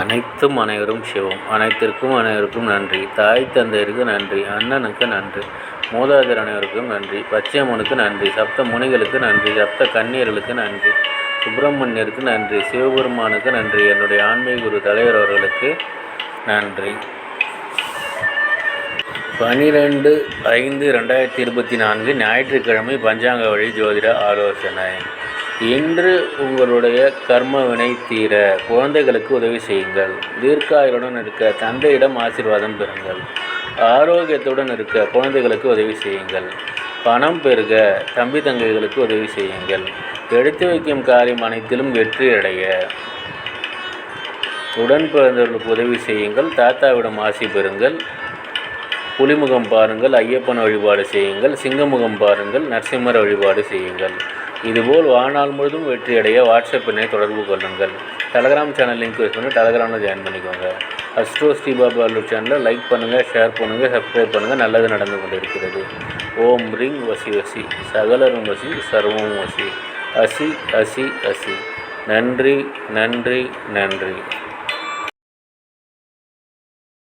அனைத்தும் அனைவரும் சிவம். அனைத்திற்கும் அனைவருக்கும் நன்றி. தாய் தந்தையருக்கு நன்றி. அண்ணனுக்கு நன்றி. மூதாதர் அனைவருக்கும் நன்றி. பச்சையம்மனுக்கு நன்றி. சப்த முனிகளுக்கு நன்றி. சப்த கண்ணீர்களுக்கு நன்றி. சுப்பிரமணியருக்கு நன்றி. சிவபெருமானுக்கு நன்றி. என்னுடைய ஆன்மீக குரு தலைவர் அவர்களுக்கு நன்றி. பனிரெண்டு ஐந்து ரெண்டாயிரத்தி இருபத்தி நான்கு ஞாயிற்றுக்கிழமை பஞ்சாங்க வழி ஜோதிட ஆலோசனை. இன்று உங்களுடைய கர்மவினை தீர குழந்தைகளுக்கு உதவி செய்யுங்கள். தீர்க்காயுடன் இருக்க தந்தையிடம் ஆசீர்வாதம் பெறுங்கள். ஆரோக்கியத்துடன் இருக்க குழந்தைகளுக்கு உதவி செய்யுங்கள். பணம் பெருக தம்பி தங்கைகளுக்கு உதவி செய்யுங்கள். எடுத்து வைக்கும் காரியம் அனைத்திலும் வெற்றி அடைய உடன் பிறந்தவர்களுக்கு உதவி செய்யுங்கள். தாத்தாவிடம் ஆசி பெறுங்கள். புலிமுகம் பாருங்கள். ஐயப்பன் வழிபாடு செய்யுங்கள். சிங்கமுகம் பாருங்கள். நரசிம்மர் வழிபாடு செய்யுங்கள். இதுபோல் வாழ்நாள் முழுதும் வெற்றியடைய வாட்ஸ்அப் எண்ணை தொடர்பு கொள்ளுங்கள். டெலகிராம் சேனல் லிங்க் யூஸ் பண்ணி டெலகிராமில் ஜாயின் பண்ணிக்கோங்க. அஸ்ட்ரோ ஸ்ரீபாபா அல்லூர் சேனலை லைக் பண்ணுங்கள் ஷேர் பண்ணுங்கள் சப்ஸ்கிரைப் பண்ணுங்கள் நல்லது நடந்து கொண்டிருக்கிறது. ஓம் ரிங் வசி வசி. சகலரும் வசி சர்வம் வசி. அசி அசி அசி. நன்றி நன்றி நன்றி.